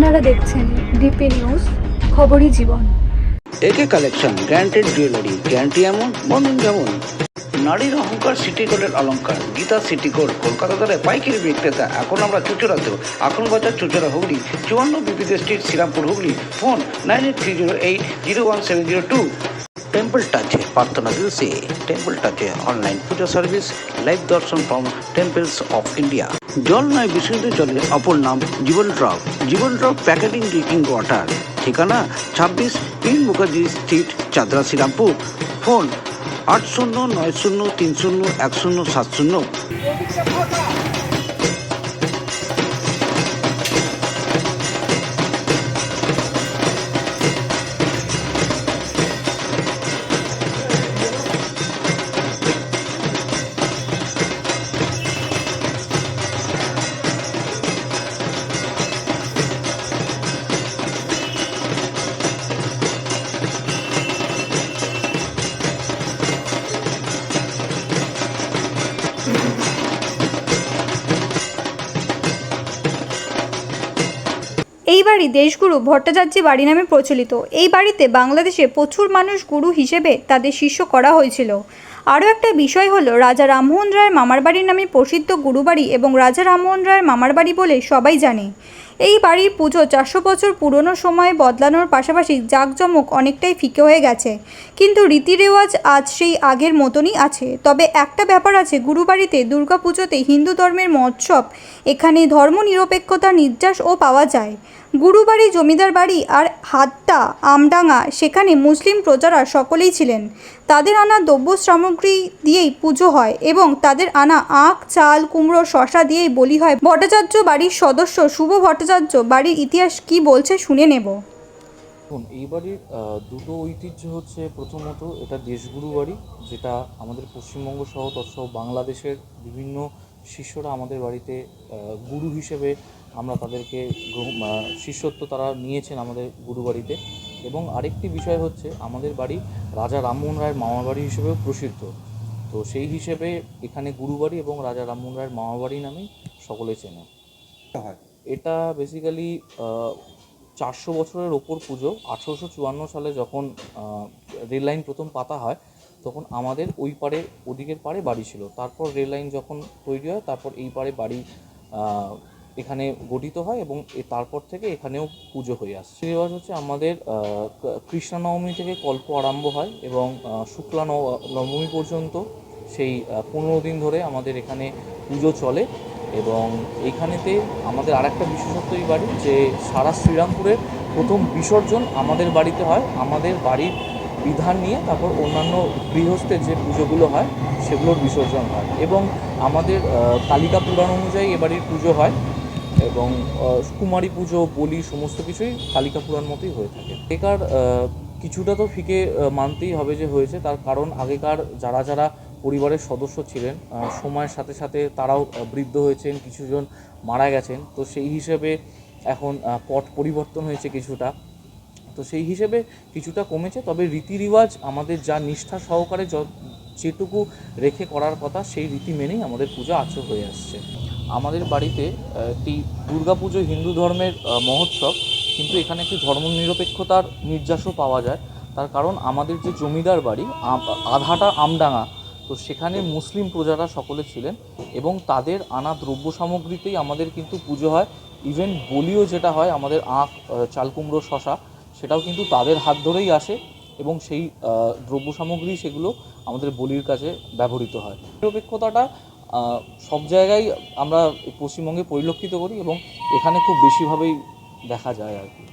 আপনারা দেখছেন DP news খবরই জীবন। একে কালেকশন গ্যারান্টেড জুয়েলারি গ্যারান্টি এমন বন্ধন যেমন নারীর অহংকার সিটি গোল্ডের অলংকার। গীতা সিটি গোল্ড, কলকাতা দ্বারা পাইকারি বিক্রেতা। এখন আমরা চুচড়াতেও এখন বাজার চুচড়া হুগলি, চুয়ান্ন বিপিতে street, Serampore Hooghly. Phone nine eight three zero eight zero one seven zero two. Temple টাচে প্রার্থনা দিলসে temple টাচে online puja service, live darshan from temples of India জল নয়, বিশুদ্ধ জলের অপর নাম Jiban drop Jiban drop packeting drinking water. ঠিকানা ছাব্বিশ পীর মুখার্জি স্ট্রিট, চাদরা শ্রীরামপুর। ফোন আট শূন্য নয় শূন্য তিন শূন্য এক শূন্য সাত শূন্য। বাড়ি দেশগুরু ভট্টাচার্য বাড়ি নামে প্রচলিত। এই বাড়িতে বাংলাদেশে প্রচুর মানুষ গুরু হিসেবে তাদের শিষ্য করা হয়েছিল। আরও একটা বিষয় হলো, রাজা রামমোহন রায়ের মামার বাড়ির নামে প্রসিদ্ধ গুরুবাড়ি এবং রাজা রামমোহন রায়ের মামার বাড়ি বলে সবাই জানে। এই বাড়ির পুজো চারশো বছর পুরনো সময়ে বদলানোর পাশাপাশি জাঁকজমক অনেকটাই ফিকে হয়ে গেছে। কিন্তু রীতিরেওয়াজ আজ সেই আগের মতনই আছে। তবে একটা ব্যাপার আছে, গুরুবাড়িতে দুর্গাপুজোতে হিন্দু ধর্মের মহোৎসব, এখানে ধর্মনিরপেক্ষতার নির্যাসও পাওয়া যায়। গুরুবাড়ি জমিদার বাড়ি আর হাত্তা আমডাঙ্গা, সেখানে মুসলিম প্রজারা সকলেই ছিলেন। তাদের আনা দ্রব্য সামগ্রী দিয়েই পুজো হয় এবং তাদের আনা আখ, চাল, কুমড়ো শশা দিয়েই বলি হয়। ভট্টাচার্য বাড়ির সদস্য শুভ ভট্টাচার্য বাড়ির ইতিহাস কি বলছে শুনে নেব। দেখুন এই বাড়ির দুটো ঐতিহ্য হচ্ছে প্রথমত এটা দেশগুরু বাড়ি যেটা আমাদের পশ্চিমবঙ্গ সহ তৎসহ বাংলাদেশের বিভিন্ন শিষ্যরা আমাদের বাড়িতে গুরু হিসেবে আমরা তাদেরকে গ্রহণ- শিষ্যত্ব তারা নিয়েছেন আমাদের গুরু বাড়িতে। এবং আরেকটি বিষয় হচ্ছে আমাদের বাড়ি রাজা রামমোহন রায়ের মামার বাড়ি হিসেবেও প্রসিদ্ধ। তো সেই হিসেবে এখানে গুরুবাড়ি এবং রাজা রামমোহন রায়ের মামার বাড়ি নামেই সকলে চেনে। এটা বেসিক্যালি চারশো বছরের ওপর পুজো। আঠেরোশো চুয়ান্ন সালে যখন রেল লাইন প্রথম পাতা হয় তখন আমাদের ওই পারে ওদিকের পারে বাড়ি ছিল। তারপর রেল লাইন যখন তৈরি হয় তারপর এই পারে বাড়ি এখানে গঠিত হয় এবং তারপর থেকে এখানেও পুজো হয়ে আসছে। রেওয়াজ হচ্ছে আমাদের আহ, ক- কৃষ্ণ নবমী থেকে কল্প আরম্ভ হয় এবং শুক্লা নব- নবমী পর্যন্ত সেই পনেরো দিন ধরে আমাদের এখানে পুজো চলে। এবং এইখানেতে আমাদের আরেকটা বিশেষত্ব এই বাড়ি যে সারা শ্রীরামপুরের প্রথম বিসর্জন আমাদের বাড়িতে হয়। আমাদের বাড়ির বিধান নিয়ে তারপর অন্যান্য গৃহস্থের যে পুজোগুলো হয় সেগুলোর বিসর্জন হয়। এবং আমাদের কালিকা পুরাণ অনুযায়ী এ বাড়ির পুজো হয় এবং কুমারী পুজো বলি সমস্ত কিছুই কালিকা পুরাণ মতোই হয়ে থাকে। আহ, কিছুটা তো ফিকে মানতেই হবে যে হয়েছে। তার কারণ আগেকার যারা যারা পরিবারের সদস্য ছিলেন। সময়ের সাথে সাথে তারাও বৃদ্ধ হয়েছেন, কিছুজন মারা গেছেন। তো সেই হিসেবে এখন পট পরিবর্তন হয়েছে কিছুটা। তো সেই হিসেবে কিছুটা কমেছে, তবে রীতি রিওয়াজ আমাদের যা নিষ্ঠা সহকারে যেটুকু রেখে করার কথা, সেই রীতি মেনেই আমাদের পূজা আচর হয়ে আসছে। আমাদের বাড়িতে একটি দুর্গাপুজো হিন্দু ধর্মের মহোৎসব, কিন্তু এখানে একটি ধর্মনিরপেক্ষতার নির্যাসও পাওয়া যায়। তার কারণ আমাদের যে জমিদার বাড়ি আধাটা আমডাঙ্গা তো সেখানে মুসলিম প্রজারা সকলে ছিলেন এবং তাদের আনা দ্রব্য সামগ্রীতেই আমাদের কিন্তু পুজো হয়। ইভেন বলিও যেটা হয়, আমাদের আখ চালকুমড়ো, শশা, সেটাও কিন্তু তাদের হাত ধরেই আসে এবং সেই দ্রব্য সামগ্রী সেগুলো আমাদের বলির কাছে ব্যবহৃত হয়। নিরপেক্ষতাটা সব জায়গায় আমরা পশ্চিমবঙ্গে পরিলক্ষিত করি এবং এখানে খুব বেশিভাবেই দেখা যায় আর কি।